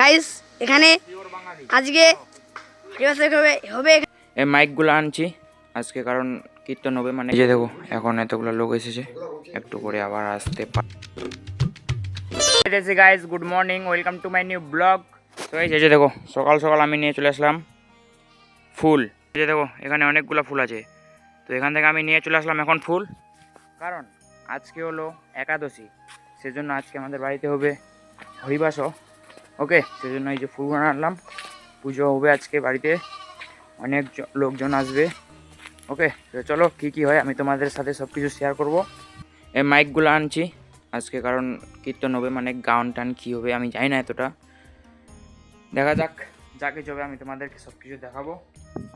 Guys এখানে আজকে হবে হবে এই মাইকগুলো আনছি। আজকে কারণ কীর্তন হবে মানে যে দেখো, এখন এতগুলো লোক এসেছে। একটু করে আবার আসতে পারে guys good morning welcome to my new blog তো যে দেখো, সকাল সকাল আমি নিয়ে চলে আসলাম ফুল। যে দেখো, এখানে অনেকগুলো ফুল আছে। তো এখান থেকে আমি নিয়ে চলে আসলাম এখন ফুল। কারণ আজকে হলো একাদশী। সেজন্য আজকে আমাদের বাড়িতে হবে হরিবাসও ওকে, সেজন্য এই যে ফুল আনলাম। পুজো হবে আজকে বাড়িতে। অনেক লোকজন আসবে। ওকে, তো চলো, কী কী হয় আমি তোমাদের সাথে সব কিছু শেয়ার করব। এই মাইকগুলো আনছি। আজকে কারণ কীর্তন হবে মানে গান টান কী হবে আমি জানি না এতটা। দেখা যাক, যা কিছু হবে আমি তোমাদেরকে সব কিছু দেখাবো।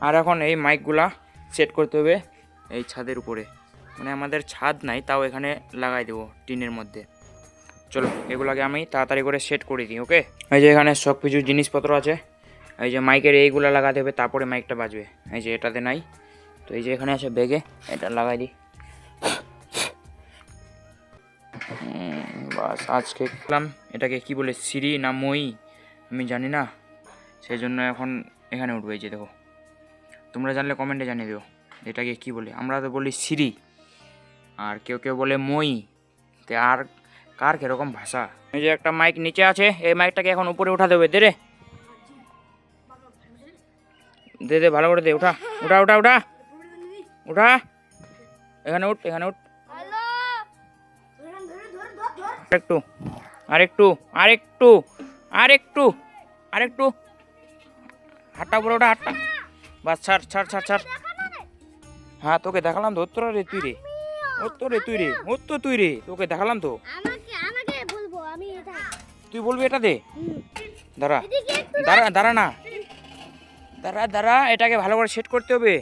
আর এখন এই মাইকগুলা সেট করতে হবে এই ছাদের উপরে। মানে আমাদের ছাদ নাই, তাও এখানে লাগাই দেবো টিনের মধ্যে। চলো, এগুলাকে আমি তাড়াতাড়ি করে সেট করে দিই ওকে এই যে এখানে সব কিছু জিনিসপত্র আছে। এই যে মাইকের এইগুলো লাগাতে হবে, তারপরে মাইকটা বাজবে। এই যে এটাতে নাই। তো এই যে এখানে আছে ব্যাগে, এটা লাগাই দিই। বাস, আজকে দেখলাম এটাকে কি বলে, সিঁড়ি না মই? আমি জানি না। সেই জন্য এখন এখানে উঠবে, এই যে দেখো। তোমরা জানলে কমেন্টে জানিয়ে দিও, এটাকে কি বলে? আমরা তো বলি সিঁড়ি। আর কেউ কেউ বলে মই। আর কার কীরকম ভাষা? এই যে একটা মাইক নিচে আছে, এই মাইকটাকে এখন উপরে উঠা দেবে, দে রে। দে দে, ভালো করে দে, উঠা। উঠা উঠা উঠা। উঠা। এখানে উঠ এখানে উঠ। আরেকটু আরেকটু আরেকটু আরেকটু আরেকটু। হাতটা উপরে ওঠা, হাতটা। বাস, ছাড় ছাড় ছাড় ছাড়। হ্যাঁ তোকে দেখালাম তো ওত্তর রে, তুই রে। ওত্তর রে তুই রে ওত্ত তুই রে তোকে দেখালাম তো। আমাকে আমাকে বলব আমি এটা তুই বলবি এটা দে। দাঁড়া। দাঁড়া দাঁড়া না। দাঁড়া দাঁড়া এটাকে ভালো করে সেট করতে হবে।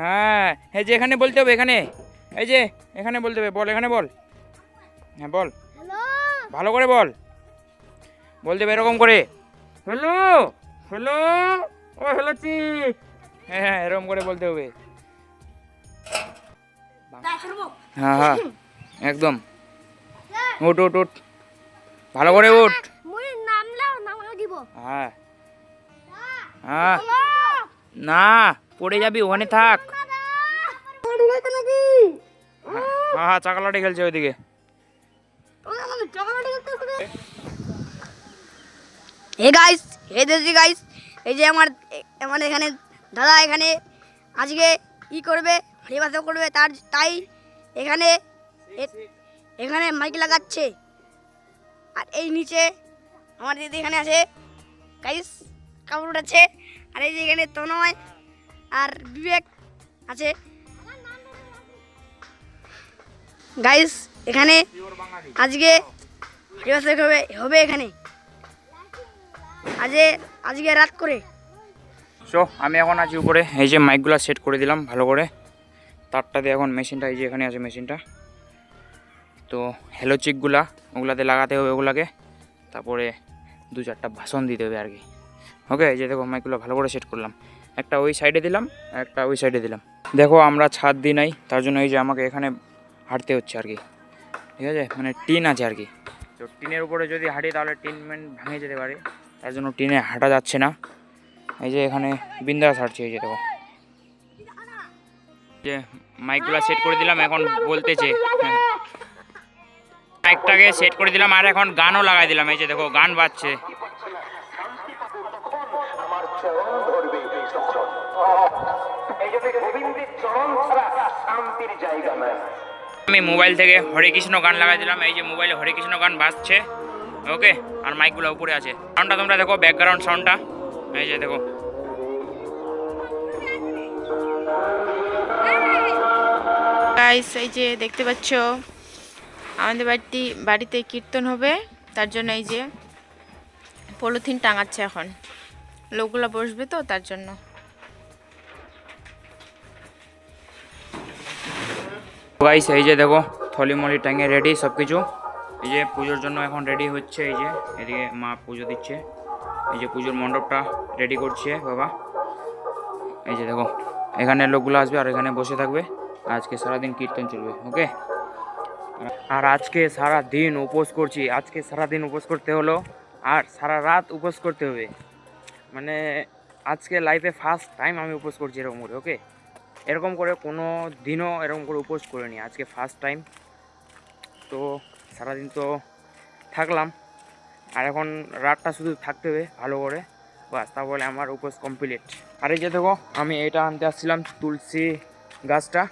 হ্যাঁ এই যে এখানে বলতে হবে এখানে। এই যে এখানে বলতে হবে বল এখানে বল। হ্যাঁ বল। ভালো করে বল। বলতে হবে এরকম করে। হ্যালো? হ্যালো? ও হ্যালো চি। হ্যাঁ হ্যাঁ এরকম করে বলতে হবে। হ্যাঁ হ্যাঁ। একদম। উঠ উঠ উঠ। ভালো করে দিব। হ্যাঁ। হ্যাঁ। না পড়ে যাবি ওখানে থাক। হ্যাঁ হ্যাঁ চাকালাটি খেলছে ওইদিকে। হে গাইস হে দেশি গাইস এই যে আমার এ- আমার এখানে দাদা এখানে আজকে ই করবে? হরিবাসও করবে, তার তাই এখানে এখানে মাইক লাগাচ্ছে। আর এই নিচে আমার দিদি এখানে আছে, গাইস, কাপড় আছে আর এই যে এখানে তনয় আর বিবেক আছে। গাইস, এখানে আজকে হবে হবে এখানে। আজকে আজকে রাত করে। সো আমি এখন আছি উপরে, এই যে মাইকগুলো সেট করে দিলাম ভালো করে। তারটা দিয়ে এখন মেশিনটা, এই যে এখানে আছে মেশিনটা। তো হ্যালো চিকগুলা ওগুলাতে লাগাতে হবে ওগুলাকে। তারপরে দু চারটা ভাষণ দিতে হবে আর কি। ওকে এই যে দেখো, মাইকগুলো ভালো করে সেট করলাম। একটা ওই সাইডে দিলাম, একটা ওই সাইডে দিলাম। দেখো, আমরা ছাদ দিই নাই, তার জন্য এই যে আমাকে এখানে হাঁটতে হচ্ছে আর কি। ঠিক আছে? মানে টিন আছে আর কি। তো টিনের উপরে যদি হাঁটি, তাহলে টিন মেন ভেঙে যেতে পারে। তার জন্য টিনে হাঁটা যাচ্ছে না। এই যে এখানে বিন্দাস হাঁটছে, এই যে দেখো। যে মাইকগুলো সেট করে দিলাম, এখন বলতেছে। মাইকটাকে সেট করে দিলাম, আর এখন গানও লাগাই দিলাম, এই যে দেখো, গান বাজছে। আমি মোবাইল থেকে হরে কৃষ্ণ গান লাগাই দিলাম, এই যে মোবাইলে হরে কৃষ্ণ গান বাজছে, ওকে? আর মাইকগুলো উপরে আছে। সাউন্ডটা তোমরা দেখো ব্যাকগ্রাউন্ড সাউন্ডটা এই যে দেখো। গাইস এই যে দেখতে পাচ্ছ? আমাদের বাড়িতে বাড়িতে কীর্তন হবে, তার জন্য এই যে পলিথিন টাঙাচ্ছে এখন। লোকগুলো বসবে তো, তার জন্য। গাইস এই যে দেখো, থলিমলি ট্যাঙ্গে রেডি সব কিছু এই যে পুজোর জন্য এখন রেডি হচ্ছে, এই যে এদিকে মা পুজো দিচ্ছে। এই যে পুজোর মণ্ডপটা রেডি করছে, বাবা। এই যে দেখো, এখানে লোকগুলো আসবে আর এখানে বসে থাকবে। আজকে সারাদিন কীর্তন চলবে ওকে আর আজকে সারা দিন উপোস করছি, আজকে সারা দিন উপোস করতে হলো, আর সারা রাত উপোস করতে হবে। মানে আজকে লাইফে ফার্স্ট টাইম আমি উপোস করছি এরকম করে ওকে এরকম করে কোনো দিনও এরকম করে উপোস করিনি, আজকে ফার্স্ট টাইম তো সারাদিন তো থাকলাম, আর এখন রাতটা শুধু থাকতে হবে ভালো করে, বাস তাহলে আমার উপোস কমপ্লিট আর এই যে দেখো, আমি এটা আনতে আসছিলাম তুলসী গাছটা।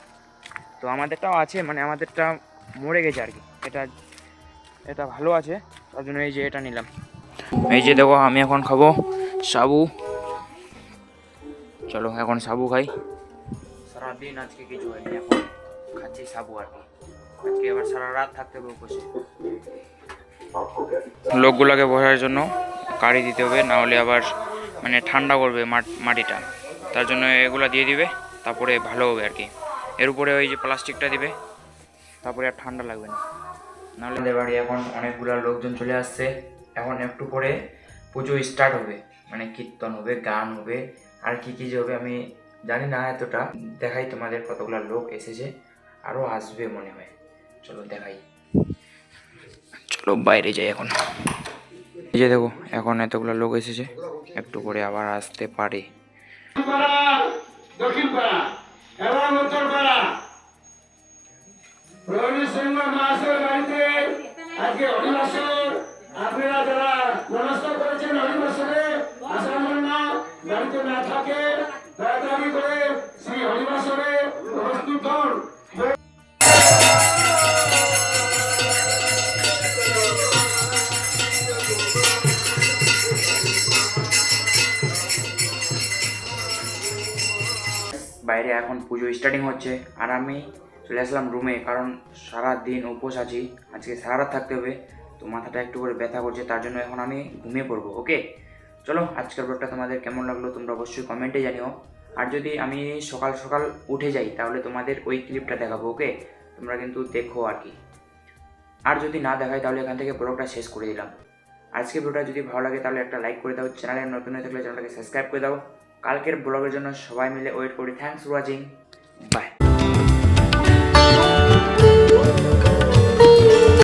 তো আমাদেরটাও আছে মানে আমাদেরটা মরে গেছে আর কি। এটা এটা ভালো আছে, তার জন্য এই যে এটা নিলাম। এই যে দেখো, আমি এখন খাব সাবু। চলো, এখন সাবু খাই। সারাদিন আজকে কিছু হয়নি, এখন খাচ্ছি সাবু আর কি। আজকে আবার সারা রাত থাকতে হবে উপসে। লোকগুলোকে বসার জন্য কাড়ি দিতে হবে, না হলে আবার মানে ঠান্ডা করবে মাট- মাটিটা। তার জন্য এগুলো দিয়ে দিবে, তারপরে ভালো হবে আর কি। এর উপরে ওই যে প্লাস্টিকটা দিবে তারপরে আর ঠান্ডা লাগবে না। নাহলে আমাদের বাড়ি এখন অনেকগুলো লোকজন চলে আসছে। এখন একটু পরে পুজো স্টার্ট হবে মানে কীর্তন হবে গান হবে আর কি কি যে হবে আমি জানি না এতটা। দেখাই তোমাদের কতগুলো লোক এসেছে আরও আসবে মনে হয়। চলো দেখাই। চলো বাইরে যাই এখন। এই যে দেখো এখন এতগুলো লোক এসেছে একটু করে আবার আসতে পারে। দক্ষিণ পাড়া। এবং উত্তরপাড়া রবি সিংহ মাসের বাড়িতে আজকে হরিবাসর আপনারা যারা মনস্থ করেছেন অভিবাসনে আসার জন্য বাড়িতে না থাকে। বাইরে এখন পুজো স্টার্টিং হচ্ছে। আর আমি চলে আসলাম রুমে কারণ সারা দিন উপোস আছি। আজকে সারা রাত থাকতে হবে, তো মাথাটা একটু করে ব্যথা করছে, তার জন্য এখন আমি ঘুমিয়ে পড়ব ওকে চলো, আজকের ব্লগটা তোমাদের কেমন লাগল তোমরা অবশ্যই কমেন্টে জানিও। আর যদি আমি সকাল সকাল উঠে যাই, তাহলে তোমাদের ওই ক্লিপটা দেখাবো ওকে তোমরা কিন্তু দেখো আর কি। আর যদি না দেখাই, তাহলে এখান থেকে ব্লগটা শেষ করে দিলাম। আজকে ভিডিওটা যদি ভালো লাগে, তাহলে একটা লাইক করে দাও। চ্যানেলে নতুন হয়ে থাকলে চ্যানেলটাকে সাবস্ক্রাইব করে দাও। কালকের ব্লগের জন্য সবাই মিলে ওয়েট করি। Thanks for watching by